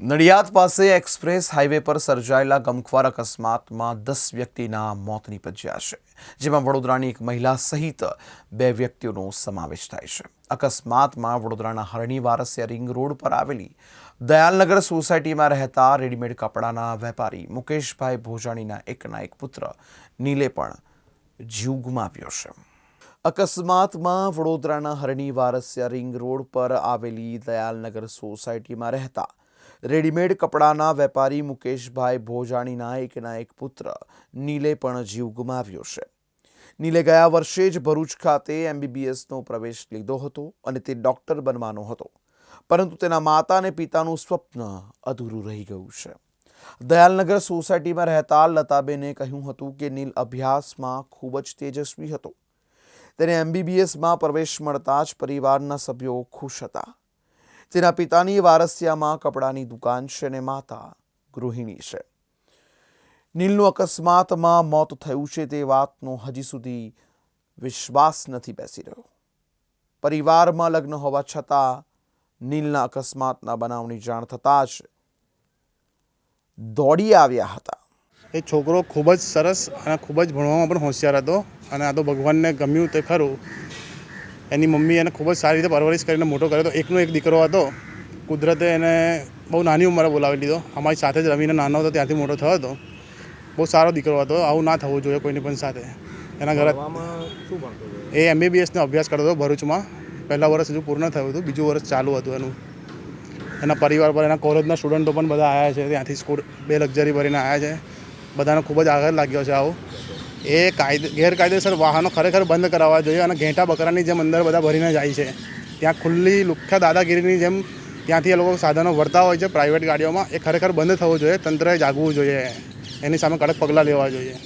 નડિયાદ પાસે express highway પર સર્જાયેલા ગમખ્વાર અકસ્માતમાં દસ વ્યક્તિના મોત નિપજ્યા છે, જેમાં વડોદરાની એક મહિલા સહિત બે વ્યક્તિઓનો સમાવેશ થાય છે. અકસ્માતમાં વડોદરાના હરણી રિંગ રોડ પર આવેલી દયાલનગર સોસાયટીમાં રહેતા રેડીમેડ કપડાના વેપારી મુકેશભાઈ ભોજાણીના એકના એક પુત્ર નીલે પણ જીવ ગુમાવ્યો છે. અકસ્માતમાં વડોદરાના હરણી રિંગ રોડ પર આવેલી દયાલનગર સોસાયટીમાં રહેતા રેડીમેડ કપડાના વેપારી મુકેશભાઈ ભોજાણીના એકના એક પુત્ર નીલે પણ જીવ ગુમાવ્યો છે. નીલે ગયા વર્ષે જ ભરૂચ ખાતે એમબીબીએસનો પ્રવેશ લીધો હતો અને તે ડૉક્ટર બનવાનો હતો. પરંતુ તેના માતા અને પિતાનું સ્વપ્ન અધૂરું રહી ગયું છે. દયાલનગર સોસાયટીમાં રહેતા લતાબેને કહ્યું હતું કે નીલ અભ્યાસમાં ખૂબ જ તેજસ્વી હતો. તેને એમબીબીએસમાં પ્રવેશ મળતા જ પરિવારના સભ્યો ખુશ હતા. તેના પિતાની વારસિયામાં કપડાની દુકાન છે અને માતા ગૃહિણી છે. નીલનું અકસ્માતમાં મોત થયું છે તે વાતનો હજી સુધી વિશ્વાસ નથી બેસી રહ્યો. પરિવારમાં લગ્ન હોવા છતાં નીલના અકસ્માતના બનાવની જાણ થતાં જ દોડી આવ્યા હતા. એ છોકરો ખૂબ જ સરસ અને ખૂબ જ ભણવામાં પણ હોશિયાર હતો અને આ તો ભગવાનને ગમ્યું તે ખરું. એની મમ્મી એને ખૂબ જ સારી રીતે પરવરિશ કરીને મોટો કર્યો હતો. એકનો એક દીકરો હતો, કુદરતે એને બહુ નાની ઉંમરે બોલાવી લીધો. અમારી સાથે જ રમીને નાનો હતો, ત્યાંથી મોટો થયો હતો. બહુ સારો દીકરો હતો, આવું ના થવું જોઈએ કોઈની પણ સાથે. એના ઘરે એ એમબીબીએસનો અભ્યાસ કરતો હતો ભરૂચમાં. પહેલાં વર્ષ હજુ પૂર્ણ થયું હતું, બીજું વર્ષ ચાલુ હતું એનું. એના પરિવાર પર, એના કોલેજના સ્ટુડન્ટો પણ બધા આવ્યા છે. ત્યાંથી સ્કૂલ, બે લક્ઝરી ભરીને આવ્યા છે. બધાને ખૂબ જ આગળ લાગ્યો છે આવું. એ કાયદે, ગેરકાયદેસર વાહનો ખરેખર બંધ કરાવવા જોઈએ અને ઘેંટા બકરાની જેમ અંદર બધા ભરીને જાય છે. ત્યાં ખુલ્લી લુખ્ખા દાદાગીરીની જેમ ત્યાંથી એ લોકો સાધનો વળતા હોય છે. પ્રાઇવેટ ગાડીઓમાં એ ખરેખર બંધ થવું જોઈએ, તંત્રએ જાગવું જોઈએ. એની સામે કડક પગલાં લેવા જોઈએ.